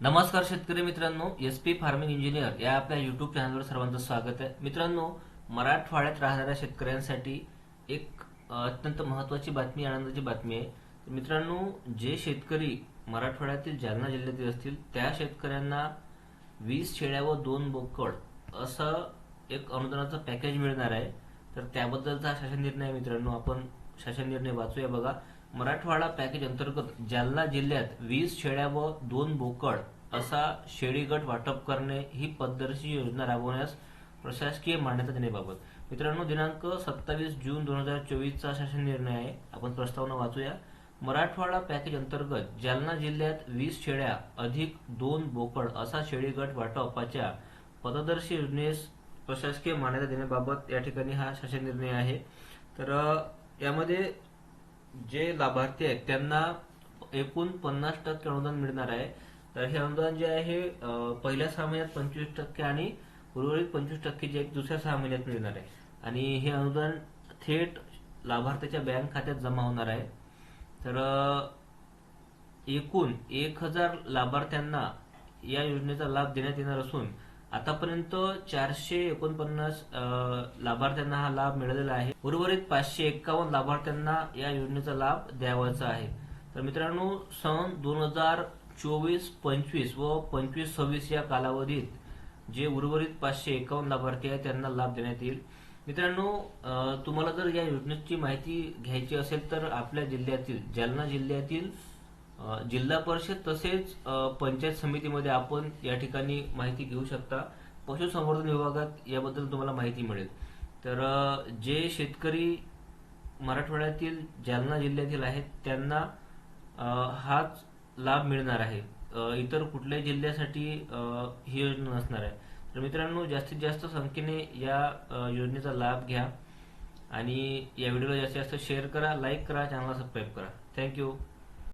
नमस्कार शेतकरी मित्रांनो एस पी फार्मिंग इंजिनियर या आपल्या युट्यूब चॅनलवर सर्वांचं स्वागत आहे. मित्रांनो मराठवाड्यात राहणाऱ्या शेतकऱ्यांसाठी एक अत्यंत महत्वाची बातमी आनंदाची बातमी आहे. मित्रांनो जे शेतकरी मराठवाड्यातील जालना जिल्ह्यातील असतील त्या शेतकऱ्यांना वीस शेळ्या व दोन बोकड असं एक अनुदानाचं पॅकेज मिळणार आहे. तर त्याबद्दलचा शासन निर्णय आहे मित्रांनो आपण शासन निर्णय वाचूया बघा. मराठवाडा पॅकेज अंतर्गत जालना जिल्ह्यात वीस शेळ्या व दोन बोकड असा शेळीगट वाटप करणे ही पद्धतशीर योजना राबवण्यास प्रशासकीय मान्यता देण्याबाबत. मित्रांनो दिनांक सत्तावीस जून दोन हजार चोवीसचा शासन निर्णय आहे. आपण प्रस्तावना वाचूया. मराठवाडा पॅकेज अंतर्गत जालना जिल्ह्यात वीस शेळ्या अधिक दोन बोकड असा शेळीगट वाटपाच्या पददर्शी योजनेस प्रशासकीय मान्यता देण्याबाबत या ठिकाणी हा शासन निर्णय आहे. तर यामध्ये जे लाभार्थी आहेत त्यांना एकूण पन्नास टक्के अनुदान मिळणार आहे. तर हे अनुदान जे आहे पहिल्या सहा महिन्यात पंचवीस टक्के आणि उर्वरित पंचवीस टक्के जे दुसऱ्या सहा महिन्यात मिळणार आहे. आणि हे अनुदान थेट लाभार्थ्याच्या बँक खात्यात जमा होणार आहे. तर एकूण एक हजार लाभार्थ्यांना या योजनेचा लाभ देण्यात येणार असून आतापर्यंत चारशे एकोणपन्नास लाभार्थ्यांना हा लाभ मिळालेला आहे. उर्वरित पाचशे एक्कावन्न लाभार्थ्यांना या योजनेचा लाभ द्यावायचा आहे. तर मित्रांनो सन दोन हजार चोवीस पंचवीस व पंचवीस सव्वीस या कालावधीत जे उर्वरित पाचशे एकावन्न लाभार्थी आहेत त्यांना लाभ देण्यात येईल. मित्रांनो तुम्हाला जर या योजनेची माहिती घ्यायची असेल तर आपल्या जिल्ह्यातील जालना जिल्ह्यातील जिल्हा परिषद तसेच पंचायत समितीमध्ये आपण या ठिकाणी माहिती घेऊ शकता. पशुसंवर्धन विभागात याबद्दल तुम्हाला माहिती मिळेल. तर जे शेतकरी मराठवाड्यातील जालना जिल्ह्यातील आहेत त्यांना हाच लाभ मिळणार आहे. इतर कुठल्याही जिल्ह्यासाठी ही योजना नसणार आहे. तर मित्रांनो जास्तीत जास्त संख्येने या योजनेचा लाभ घ्या. आणि या व्हिडिओला जास्तीत जास्त शेअर करा लाईक करा चॅनलला सबस्क्राईब करा. थँक्यू